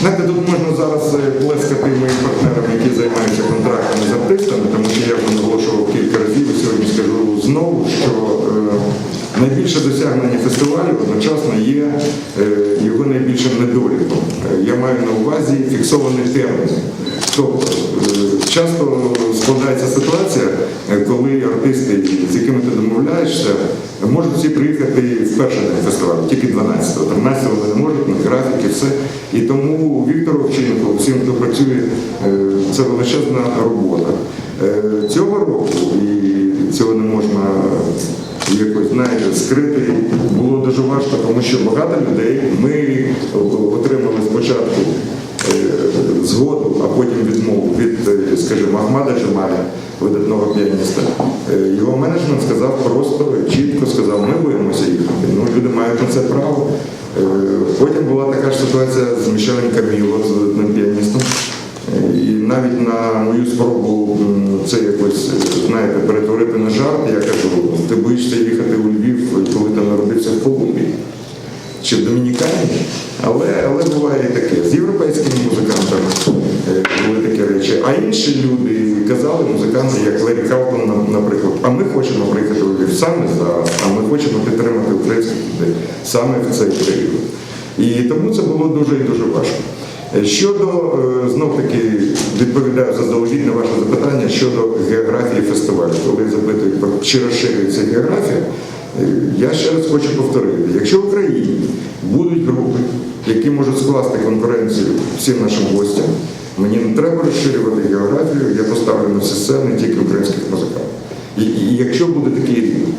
Знаєте, тут можна зараз е, плескати моїм партнерам, які займаються контрактами з артистами, тому що я вже наголошував кілька разів і сьогодні скажу знову, що е, найбільше досягнення фестивалю одночасно є е, його найбільшим недоліком. Я маю на увазі фіксований термін. Тобто часто складається ситуація, коли артисти, з якими ти домовляєшся, можуть всі приїхати в перший день фестивалю, тільки 12-го, 13-го вони не можуть, на графіки, все. І тому Віктору Овчиннику, всім, хто працює, е, це величезна робота. Е, Цього року, і цього не можна якось знаєте, скрити, було дуже важко, тому що багато людей ми отримали спочатку згоду, а потім відмову від, е, скажімо, Ахмада Джамаля, видатного піаніста. Е, Його менеджмент сказав просто чітко сказав, ми боїмося їхати. Ну, люди мають на це право. Е, Потім була така ж ситуація з Мішелем Каміло, з видатним піаністом. І навіть на мою спробу це якось, знаєте, перетворити на жарт, я кажу, ти боїшся їхати у Львів, коли ти народився в Колумбії чи в Домінікані, але, але буває і таке. З європейськими музикантами е, були такі речі. А інші люди казали, музиканти, як Лері Калпан, наприклад, а ми хочемо приїхати у Львів саме зараз, а ми хочемо підтримати українських людей саме в цей період. І тому це було дуже і дуже важко. Щодо, е, знов таки, відповідаю заздалегідь на ваше запитання щодо географії фестивалю. Коли запитують, чи розширюється географія, я ще раз хочу повторити, якщо в Україні будуть групи, які можуть скласти конкуренцію всім нашим гостям, мені не треба розширювати географію, я поставлю на всі сцени тільки українських музикантів. І, і якщо буде такий рівень.